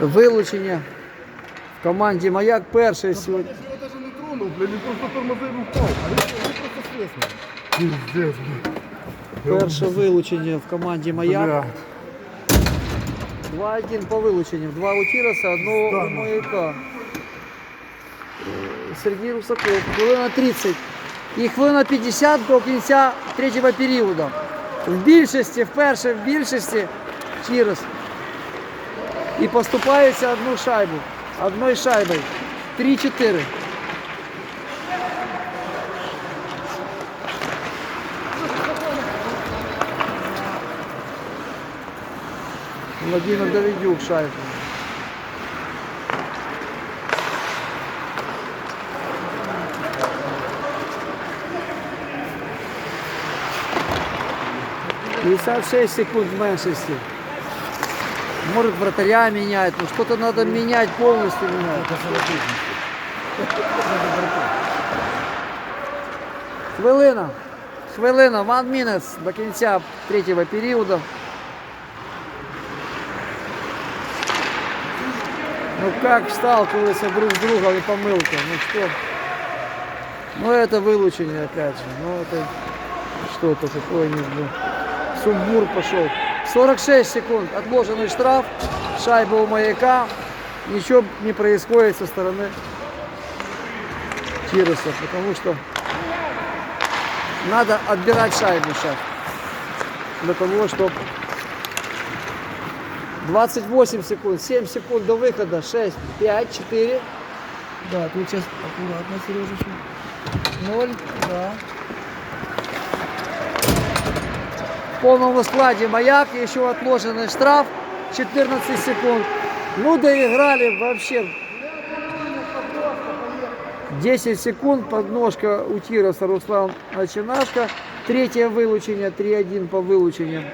Вилучення в команді Маяк перший сьогодні. Я его даже не тронул, блин, он просто тормозил упал. А я, я просто слез. Пиздец, блин. Перше вилучення в команді Маяк. Бля. 2-1 по вилученням. Два у Тіроса, одного у Здорово. Маяка. Е, Сергій Русаков. Хвилина 30. І хвилина 50 до кінця третього періоду. В більшості, вперше в більшості Тірос. І поступається одну шайбу. Одною шайбою. 3-4. Владимир Давидюк шайбу. Пятьдесят шесть секунд в меньшости. Может вратаря менять, ну что-то надо менять, полностью менять. Хвилина. Хвилина, one minutes до кінця третього періоду. Ну как сталкиваются друг с другом и помылка? Ну что? Ну это вылучение опять же. Ну это что-то такое не знаю. Сумбур пошел. 46 секунд. Отложенный штраф. Шайба у маяка. Ничего не происходит со стороны Тироса. Потому что надо отбирать шайбу сейчас. Для того, чтобы 28 секунд, 7 секунд до выхода, 6, 5, 4. Да, тут сейчас аккуратно, Сережа. 0, да. В полном складе маяк, еще отложенный штраф, 14 секунд. Ну, доиграли вообще. 10 секунд, подножка у Тироса Руслан Начинашко. Третье вылучение, 3-1 по вылучениям.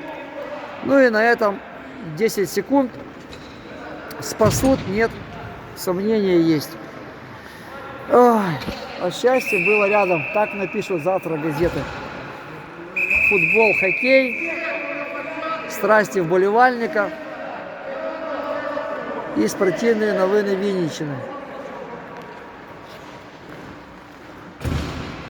Ну и на этом 10 секунд спасут, нет, сомнения есть. Ой, а счастье было рядом, так напишут завтра газеты. Футбол, хоккей, страсти вболівальника и спортивные новини Вінниччини.